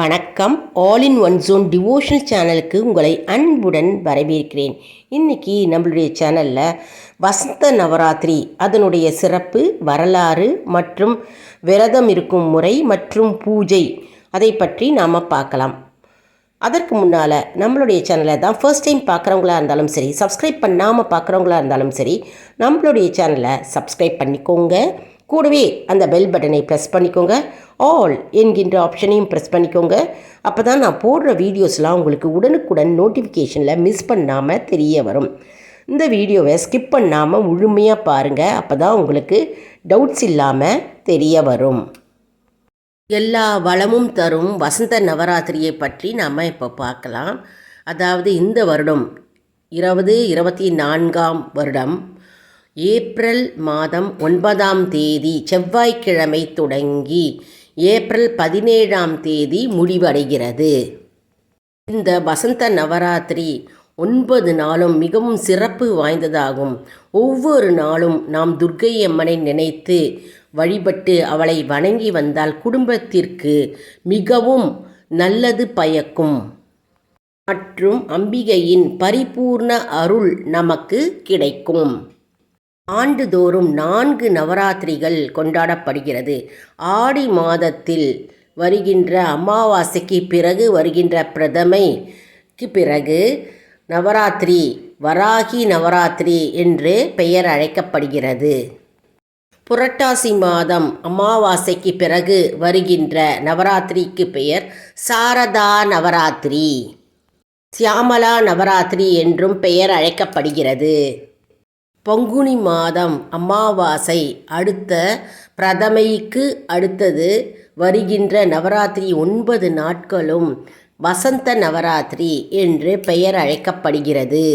வணக்கம். All in one zone devotional சேனலுக்கு உங்களை அன்புடன் வரவேற்கிறேன். இன்னைக்கு நம்மளுடைய சேனலில் வசந்த நவராத்திரி அதனுடைய சிறப்பு வரலாறு மற்றும் விரதம் இருக்கும் முறை மற்றும் பூஜை அதை பற்றி நாம் பார்க்கலாம். அதற்கு முன்னால் நம்மளுடைய சேனலை தான் ஃபர்ஸ்ட் டைம் பார்க்குறவங்களா இருந்தாலும் சரி சப்ஸ்கிரைப் பண்ணாமல் பார்க்குறவங்களா இருந்தாலும் சரி நம்மளுடைய சேனலை சப்ஸ்கிரைப் பண்ணிக்கோங்க. கூடவே அந்த பெல் பட்டனை ப்ரெஸ் பண்ணிக்கோங்க. ஆல் என்கின்ற ஆப்ஷனையும் ப்ரெஸ் பண்ணிக்கோங்க. அப்போ தான் நான் போடுற வீடியோஸ்லாம் உங்களுக்கு உடனுக்குடன் நோட்டிஃபிகேஷனில் மிஸ் பண்ணாமல் தெரிய வரும். இந்த வீடியோவை ஸ்கிப் பண்ணாமல் முழுமையாக பாருங்கள் அப்போ தான் உங்களுக்கு டவுட்ஸ் இல்லாமல் தெரிய வரும். எல்லா வளமும் தரும் வசந்த நவராத்திரியை பற்றி நாம் இப்போ பார்க்கலாம். அதாவது இந்த வருடம் இருபது இருபத்தி நான்காம் வருடம் ஏப்ரல் மாதம் ஒன்பதாம் தேதி செவ்வாய்க்கிழமை தொடங்கி ஏப்ரல் பதினேழாம் தேதி முடிவடைகிறது. இந்த வசந்த நவராத்திரி ஒன்பது நாளும் மிகவும் சிறப்பு வாய்ந்ததாகும். ஒவ்வொரு நாளும் நாம் துர்க்கை அம்மனை நினைத்து வழிபட்டு அவளை வணங்கி வந்தால் குடும்பத்திற்கு மிகவும் நல்லது பயக்கும். மற்றும் அம்பிகையின் பரிபூர்ண அருள் நமக்கு கிடைக்கும். ஆண்டுதோறும் நான்கு நவராத்திரிகள் கொண்டாடப்படுகிறது. ஆடி மாதத்தில் வருகின்ற அமாவாசைக்கு பிறகு வருகின்ற பிரதமைக்கு பிறகு நவராத்திரி வராகி நவராத்திரி என்று பெயர் அழைக்கப்படுகிறது. புரட்டாசி மாதம் அமாவாசைக்கு பிறகு வருகின்ற நவராத்திரிக்கு பெயர் சாரதா நவராத்திரி. சியாமலா நவராத்திரி என்றும் பெயர் அழைக்கப்படுகிறது. பங்குனி மாதம் அமாவாசை அடுத்த பிரதமைக்கு அடுத்தது வருகின்ற நவராத்திரி ஒன்பது நாட்களும் வசந்த நவராத்திரி என்று பெயர் அழைக்கப்படுகிறது.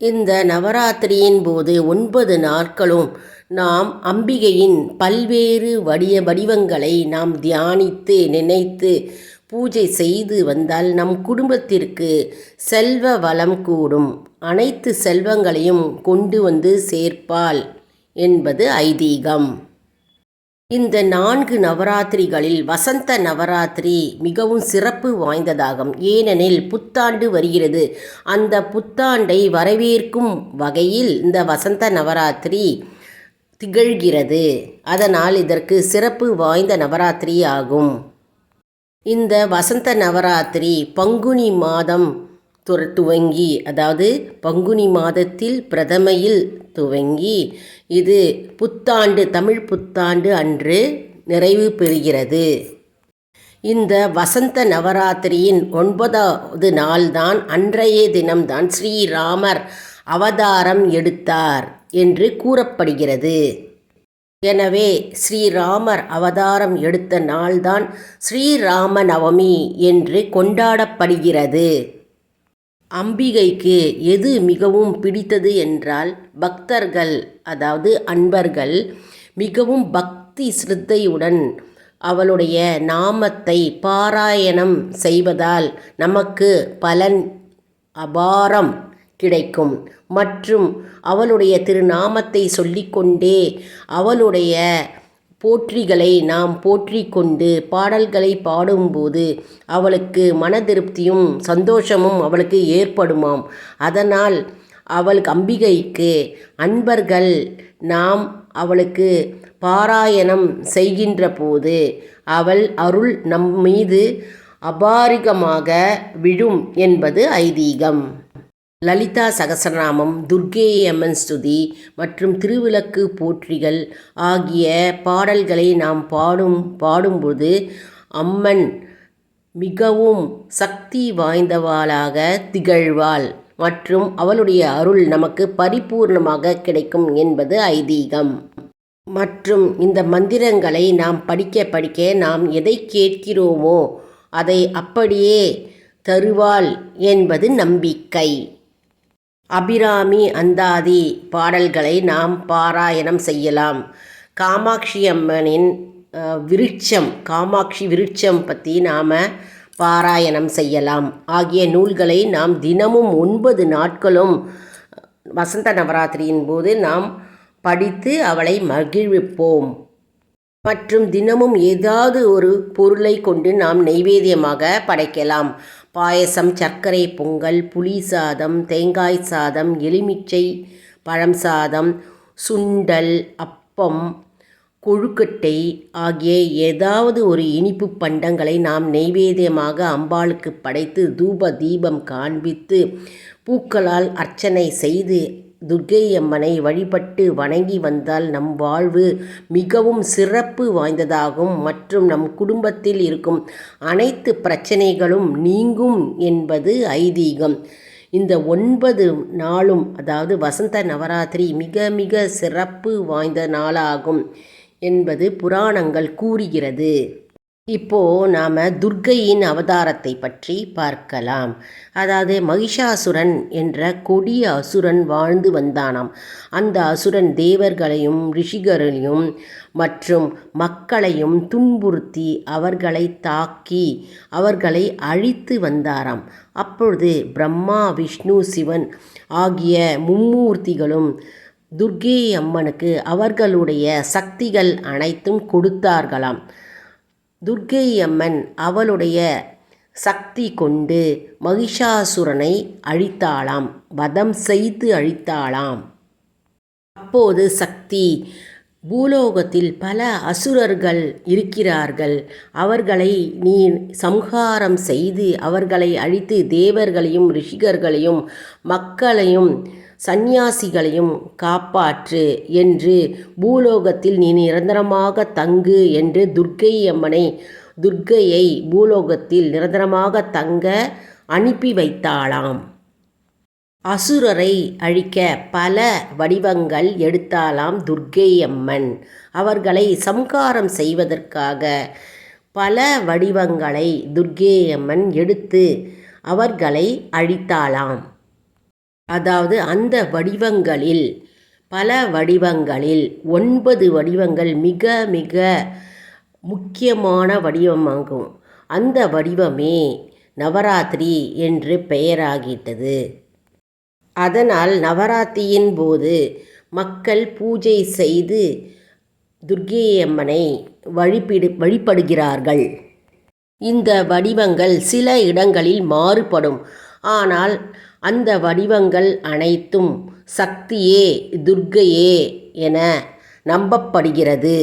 இந்த நவராத்திரியின் போது ஒன்பது நாட்களும் நாம் அம்பிகையின் பல்வேறு வடிய வடிவங்களை நாம் தியானித்து நினைத்து பூஜை செய்து வந்தால் நம் குடும்பத்திற்கு செல்வ வளம் கூடும். அனைத்து செல்வங்களையும் கொண்டு வந்து சேர்ப்பாள் என்பது ஐதீகம். இந்த நான்கு நவராத்திரிகளில் வசந்த நவராத்திரி மிகவும் சிறப்பு வாய்ந்ததாகும். ஏனெனில் புத்தாண்டு வருகிறது. அந்த புத்தாண்டை வரவேற்கும் வகையில் இந்த வசந்த நவராத்திரி திகழ்கிறது. அதனால் இதற்கு சிறப்பு வாய்ந்த நவராத்திரி ஆகும். இந்த வசந்த நவராத்திரி பங்குனி மாதம் துவங்கி அதாவது பங்குனி மாதத்தில் பிரதமையில் துவங்கி இது புத்தாண்டு தமிழ் புத்தாண்டு அன்று நிறைவு பெறுகிறது. இந்த வசந்த நவராத்திரியின் ஒன்பதாவது நாள்தான் அன்றைய தினம்தான் ஸ்ரீராமர் அவதாரம் எடுத்தார் என்று கூறப்படுகிறது. எனவே ஸ்ரீராமர் அவதாரம் எடுத்த நாள்தான் ஸ்ரீராம நவமி என்று கொண்டாடப்படுகிறது. அம்பிகைக்கு எது மிகவும் பிடித்தது என்றால் பக்தர்கள் அதாவது அன்பர்கள் மிகவும் பக்தி சிரத்தையுடன் அவளுடைய நாமத்தை பாராயணம் செய்வதால் நமக்கு பலன் அபாரம். கிடைக்கும். மற்றும் அவளுடைய திருநாமத்தை சொல்லிக்கொண்டே அவளுடைய போற்றிகளை நாம் போற்றி கொண்டு பாடல்களை பாடும்போது அவளுக்கு மன திருப்தியும் சந்தோஷமும் அவளுக்கு ஏற்படுமாம். அதனால் அவள் அம்பிகைக்கு அன்பர்கள் நாம் அவளுக்கு பாராயணம் செய்கின்ற போது அவள் அருள் நம் மீது அபாரிகமாக விழும் என்பது ஐதீகம். லலிதா சகசரநாமம் துர்கே அம்மன் ஸ்துதி மற்றும் திருவிளக்கு போற்றிகள் ஆகிய பாடல்களை நாம் பாடும் பாடும்போது அம்மன் மிகவும் சக்தி வாய்ந்தவாளாக திகழ்வாள் மற்றும் அவளுடைய அருள் நமக்கு பரிபூர்ணமாக கிடைக்கும் என்பது ஐதீகம். மற்றும் இந்த மந்திரங்களை நாம் படிக்க படிக்க நாம் எதை கேட்கிறோமோ அதை அப்படியே தருவாள் என்பது நம்பிக்கை. அபிராமி அந்தாதி பாடல்களை நாம் பாராயணம் செய்யலாம். காமாட்சி அம்மனின் விருட்சம் காமாட்சி விருட்சம் பற்றி நாம் பாராயணம் செய்யலாம். ஆகிய நூல்களை நாம் தினமும் ஒன்பது நாட்களும் வசந்த நவராத்திரியின் போது நாம் படித்து அவளை மகிழ்விப்போம். மற்றும் தினமும் ஏதாவது ஒரு பொருளை கொண்டு நாம் நெய்வேதியமாக படைக்கலாம். பாயசம் சர்க்கரை பொங்கல் புளி சாதம் தேங்காய் சாதம் எலுமிச்சை பழம் சாதம் சுண்டல் அப்பம் கொழுக்கட்டை ஆகிய ஏதாவது ஒரு இனிப்பு பண்டங்களை நாம் நெய்வேத்தியமாக அம்பாளுக்கு படைத்து தூப தீபம் காண்பித்து பூக்களால் அர்ச்சனை செய்து துர்க்கை அம்மனை வழிபட்டு வணங்கி வந்தால் நம் வாழ்வு மிகவும் சிறப்பு வாய்ந்ததாகும் மற்றும் நம் குடும்பத்தில் இருக்கும் அனைத்து பிரச்சனைகளும் நீங்கும் என்பது ஐதீகம். இந்த ஒன்பது நாளும் அதாவது வசந்த நவராத்திரி மிக மிக சிறப்பு வாய்ந்த நாளாகும் என்பது புராணங்கள் கூறுகிறது. இப்போ நாம் துர்க்கையின் அவதாரத்தை பற்றி பார்க்கலாம். அதாவது மகிஷாசுரன் என்ற கொடிய அசுரன் வாழ்ந்து வந்தானாம். அந்த அசுரன் தேவர்களையும் ரிஷிகர்களையும் மற்றும் மக்களையும் துன்புறுத்தி அவர்களை தாக்கி அவர்களை அழித்து வந்தாராம். அப்பொழுது பிரம்மா விஷ்ணு சிவன் ஆகிய மும்மூர்த்திகளும் துர்க்கை அம்மனுக்கு அவர்களுடைய சக்திகள் அனைத்தும் கொடுத்தார்களாம். துர்க்கை அம்மன் அவளுடைய சக்தி கொண்டு மகிஷாசுரனை அழித்தாளாம் வதம் செய்து அழித்தாளாம். அப்போது சக்தி பூலோகத்தில் பல அசுரர்கள் இருக்கிறார்கள். அவர்களை நீ சம்ஹாரம் செய்து அவர்களை அழித்து தேவர்களையும் ரிஷிகர்களையும் மக்களையும் சந்நியாசிகளையும் காப்பாற்று என்று பூலோகத்தில் நீ நிரந்தரமாக தங்கு என்று துர்க்கை அம்மனை துர்க்கையை பூலோகத்தில் நிரந்தரமாக தங்க அனுப்பி வைத்தாளாம். அசுரரை அழிக்க பல வடிவங்கள் எடுத்தாலாம் துர்க்கை அம்மன் அவர்களை சம்காரம் செய்வதற்காக பல வடிவங்களை துர்க்கை அம்மன் எடுத்து அவர்களை அழித்தாளாம். அதாவது அந்த வடிவங்களில் பல வடிவங்களில் ஒன்பது வடிவங்கள் மிக மிக முக்கியமான வடிவமாகும் அந்த வடிவமே நவராத்திரி என்று பெயராகிட்டது. அதனால் நவராத்திரியின் போது மக்கள் பூஜை செய்து துர்க்கை அம்மனை வழிபிடு வழிபடுகிறார்கள். இந்த வடிவங்கள் சில இடங்களில் மாறுபடும். ஆனால் அந்த வடிவங்கள் அனைத்தும் சக்தியே துர்க்கையே என நம்பப்படுகிறது.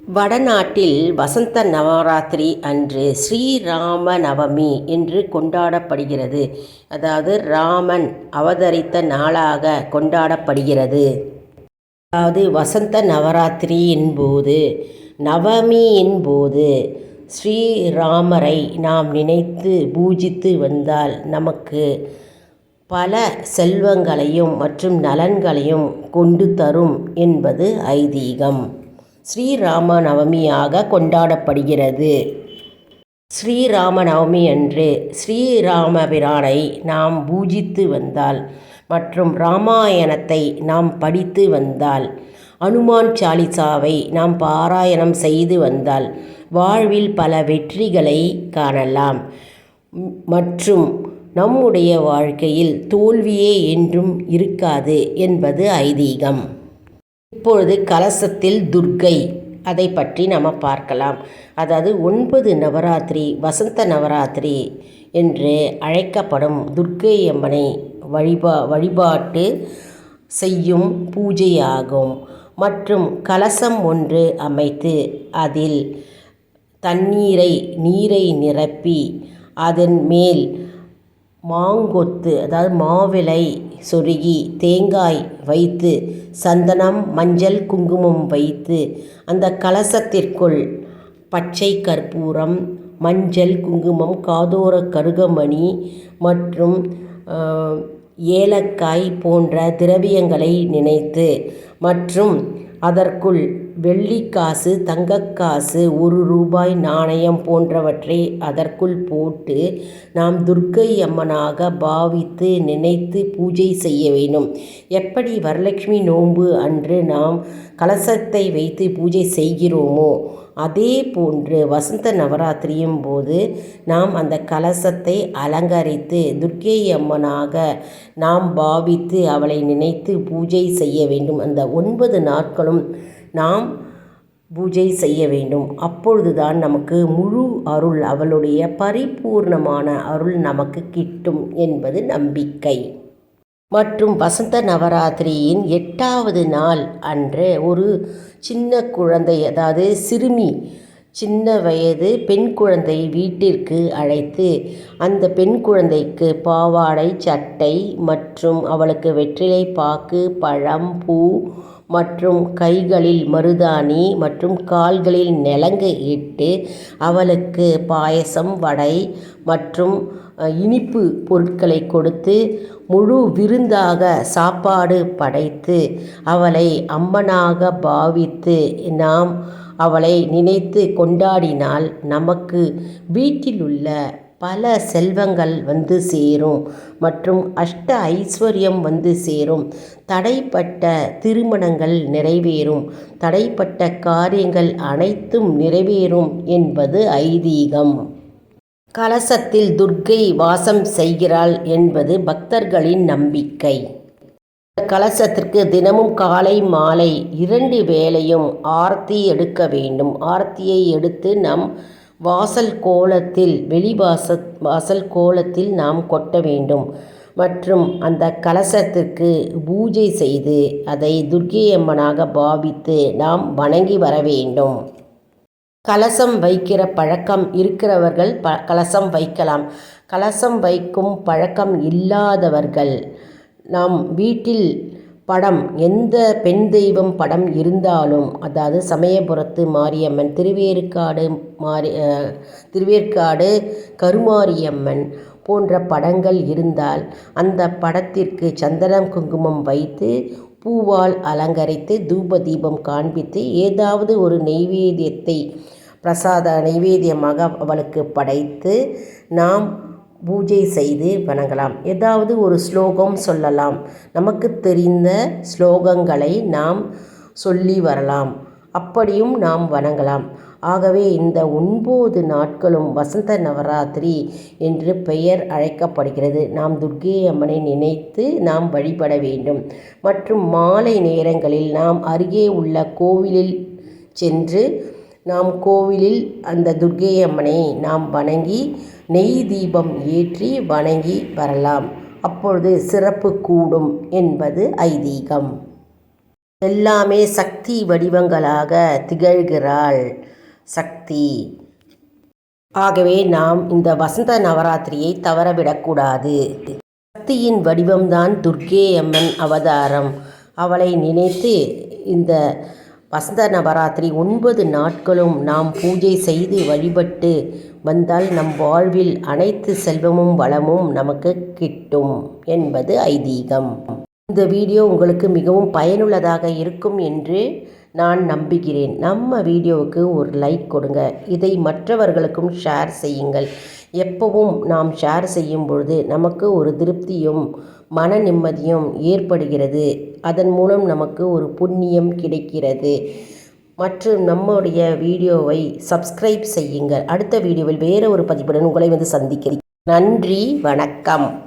வடநாட்டில் வசந்த நவராத்திரி அன்று ஸ்ரீராம நவமி என்று கொண்டாடப்படுகிறது. அதாவது ராமன் அவதரித்த நாளாக கொண்டாடப்படுகிறது. அதாவது வசந்த நவராத்திரியின் போது நவமியின் போது ஸ்ரீராமரை நாம் நினைத்து பூஜித்து வந்தால் நமக்கு பல செல்வங்களையும் மற்றும் நலன்களையும் கொண்டு தரும் என்பது ஐதீகம். ஸ்ரீராம நவமியாக கொண்டாடப்படுகிறது. ஸ்ரீராம நவமி அன்று ஸ்ரீராமபிரானை நாம் பூஜித்து வந்தால் மற்றும் ராமாயணத்தை நாம் படித்து வந்தால் அனுமான் சாலிசாவை நாம் பாராயணம் செய்து வந்தால் வாழ்வில் பல வெற்றிகளை காணலாம். மற்றும் நம்முடைய வாழ்க்கையில் தோல்வியே என்றும் இருக்காது என்பது ஐதீகம். இப்பொழுது கலசத்தில் துர்க்கை. அதை பற்றி நம்ம பார்க்கலாம். அதாவது ஒன்பது நவராத்திரி வசந்த நவராத்திரி என்று அழைக்கப்படும் துர்க்கை அம்மனை வழிபா வழிபாட்டு செய்யும் பூஜையாகும். மற்றும் கலசம் ஒன்று அமைத்து அதில் தண்ணீரை நீரை நிரப்பி அதன் மேல் மாங்கொத்து அதாவது மாவிலை சொருகி தேங்காய் வைத்து சந்தனம் மஞ்சள் குங்குமம் வைத்து அந்த கலசத்திற்குள் பச்சை கற்பூரம் மஞ்சள் குங்குமம் காதோர கருகமணி மற்றும் ஏலக்காய் போன்ற திரவியங்களை நினைத்து மற்றும் அதற்குள் வெள்ளிக்காசு தங்கக்காசு ஒரு ரூபாய் நாணயம் போன்றவற்றை அதற்குள் போட்டு நாம் துர்க்கை அம்மனாக பாவித்து நினைத்து பூஜை செய்ய வேண்டும். எப்படி வரலட்சுமி நோன்பு அன்று நாம் கலசத்தை வைத்து பூஜை செய்கிறோமோ அதே போன்று வசந்த நவராத்திரியும் போது நாம் அந்த கலசத்தை அலங்கரித்து துர்க்கை அம்மனாக நாம் பாவித்து அவளை நினைத்து பூஜை செய்ய வேண்டும். அந்த ஒன்பது நாட்களும் நாம் பூஜை செய்ய வேண்டும். அப்பொழுதுதான் நமக்கு முழு அருள் அவளுடைய பரிபூர்ணமான அருள் நமக்கு கிட்டும் என்பது நம்பிக்கை. மற்றும் வசந்த நவராத்திரியின் எட்டாவது நாள் அன்று ஒரு சின்ன குழந்தை அதாவது சிறுமி சின்ன வயது பெண் குழந்தை வீட்டிற்கு அழைத்து அந்த பெண் குழந்தைக்கு பாவாடை சட்டை மற்றும் அவளுக்கு வெற்றிலை பாக்கு பழம் பூ மற்றும் கைகளில் மருதாணி மற்றும் கால்களில் நலங்கு இட்டு அவளுக்கு பாயசம் வடை மற்றும் இனிப்பு பொருட்களை கொடுத்து முழு விருந்தாக சாப்பாடு படைத்து அவளை அம்மனாக பாவித்து நாம் அவளை நினைத்து கொண்டாடினால் நமக்கு வீட்டில் உள்ள பல செல்வங்கள் வந்து சேரும் மற்றும் அஷ்ட ஐஸ்வர்யம் வந்து சேரும். தடைப்பட்ட திருமணங்கள் நிறைவேறும். தடைப்பட்ட காரியங்கள் அனைத்தும் நிறைவேறும் என்பது ஐதீகம். கலசத்தில் துர்க்கை வாசம் செய்கிறாள் என்பது பக்தர்களின் நம்பிக்கை. கலசத்திற்கு தினமும் காலை மாலை இரண்டு வேளையும் ஆர்த்தி எடுக்க வேண்டும். ஆர்த்தியை எடுத்து நம் வாசல் கோலத்தில் வெளிவாச வாசல் கோலத்தில் நாம் கொட்ட வேண்டும். மற்றும் அந்த கலசத்திற்கு பூஜை செய்து அதை துர்க்கையம்மனாக பாவித்து நாம் வணங்கி வர வேண்டும். கலசம் வைக்கிற பழக்கம் இருக்கிறவர்கள் ப கலசம் வைக்கலாம். கலசம் வைக்கும் பழக்கம் இல்லாதவர்கள். நாம் வீட்டில் படம் எந்த பெண் தெய்வம் படம் இருந்தாலும் அதாவது சமயபுரத்து மாரியம்மன் திருவேற்காடு மாரி திருவேற்காடு கருமாரியம்மன் போன்ற படங்கள் இருந்தால் அந்த படத்திற்கு சந்தனம் குங்குமம் வைத்து பூவால் அலங்கரித்து தூப தீபம் காண்பித்து ஏதாவது ஒரு நெய்வேத்தியத்தை பிரசாத நைவேத்தியமாக அவளுக்கு படைத்து நாம் பூஜை செய்து வணங்கலாம். ஏதாவது ஒரு ஸ்லோகம் சொல்லலாம். நமக்கு தெரிந்த ஸ்லோகங்களை நாம் சொல்லி வரலாம். அப்படியும் நாம் வணங்கலாம். ஆகவே இந்த ஒன்பது நாட்களும் வசந்த நவராத்திரி என்று பெயர் அழைக்கப்படுகிறது. நாம் துர்க்கை அம்மனை நினைத்து நாம் வழிபட வேண்டும். மற்றும் மாலை நேரங்களில் நாம் அருகே உள்ள கோவிலில் சென்று நாம் கோவிலில் அந்த துர்க்கை அம்மனை நாம் வணங்கி நெய் தீபம் ஏற்றி வணங்கி வரலாம். அப்பொழுது சிறப்பு கூடும் என்பது ஐதீகம். எல்லாமே சக்தி வடிவங்களாக திகழ்கிறாள். சக்தி. ஆகவே நாம் இந்த வசந்த நவராத்திரியை தவறவிடக்கூடாது. சக்தியின் வடிவம்தான் துர்கே அம்மன் அவதாரம். அவளை நினைத்து இந்த வசந்த நவராத்திரி ஒன்பது நாட்களும் நாம் பூஜை செய்து வழிபட்டு வந்தால் நம் வாழ்வில் அனைத்து செல்வமும் வளமும் நமக்கு கிட்டும் என்பது ஐதீகம். இந்த வீடியோ உங்களுக்கு மிகவும் பயனுள்ளதாக இருக்கும் என்று நான் நம்புகிறேன். நம்ம வீடியோவுக்கு ஒரு லைக் கொடுங்க. இதை மற்றவர்களுக்கும் ஷேர் செய்யுங்கள். எப்பவும் நாம் ஷேர் செய்யும் பொழுது நமக்கு ஒரு திருப்தியும் மன நிம்மதியும் ஏற்படுகிறது. அதன் மூலம் நமக்கு ஒரு புண்ணியம் கிடைக்கிறது. மற்றும் நம்முடைய வீடியோவை சப்ஸ்கிரைப் செய்யுங்கள். அடுத்த வீடியோவில் வேறு ஒரு பதிப்புடன் உங்களை வந்து சந்திக்கிறேன். நன்றி வணக்கம்.